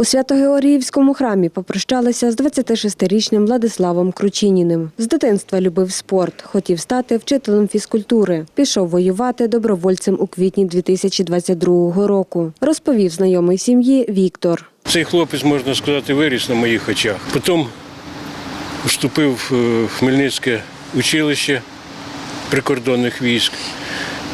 У Свято-Георгіївському храмі попрощалися з 26-річним Владиславом Кручиніним. З дитинства любив спорт, хотів стати вчителем фізкультури. Пішов воювати добровольцем у квітні 2022 року. Розповів знайомий сім'ї Віктор. Цей хлопець, можна сказати, виріс на моїх очах. Потім вступив е, в Хмельницьке училище прикордонних військ.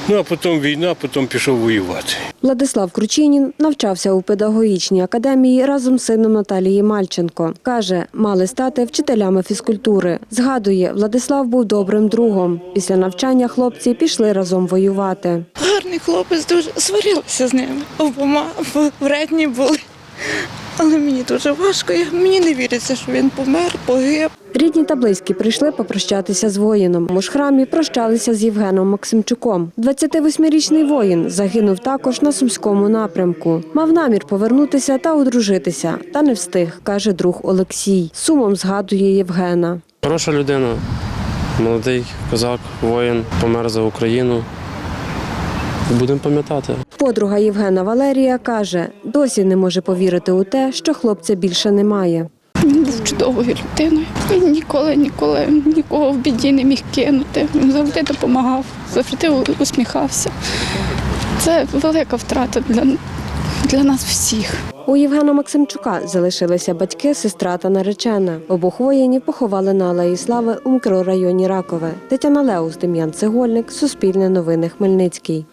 Ну а потім війна, потім пішов воювати. Владислав Кручинін навчався у педагогічній академії разом з сином Наталії Мальченко. Каже, мали стати вчителями фізкультури. Згадує, Владислав був добрим другом. Після навчання хлопці пішли разом воювати. Гарний хлопець, дуже сварилася з ними. Обома вредні були. Але мені дуже важко. Мені не віриться, що він помер, погиб. Рідні та близькі прийшли попрощатися з воїном. У ж храмі прощалися з Євгеном Максимчуком. 28-річний воїн загинув також на сумському напрямку. Мав намір повернутися та одружитися, та не встиг, каже друг Олексій. Сумом згадує Євгена. Хороша людина, молодий козак, воїн, помер за Україну. Будемо пам'ятати. Подруга Євгена Валерія каже, досі не може повірити у те, що хлопця більше немає. Він був чудовою людиною. Він ніколи, ніколи нікого в біді не міг кинути. Він завжди допомагав, завжди усміхався. Це велика втрата для, для нас всіх. У Євгена Максимчука залишилися батьки, сестра та наречена. Обох воїнів поховали на Алеї Слави у мікрорайоні Ракове. Тетяна Леус, Дем'ян Цегольник, Суспільне новини Хмельницький.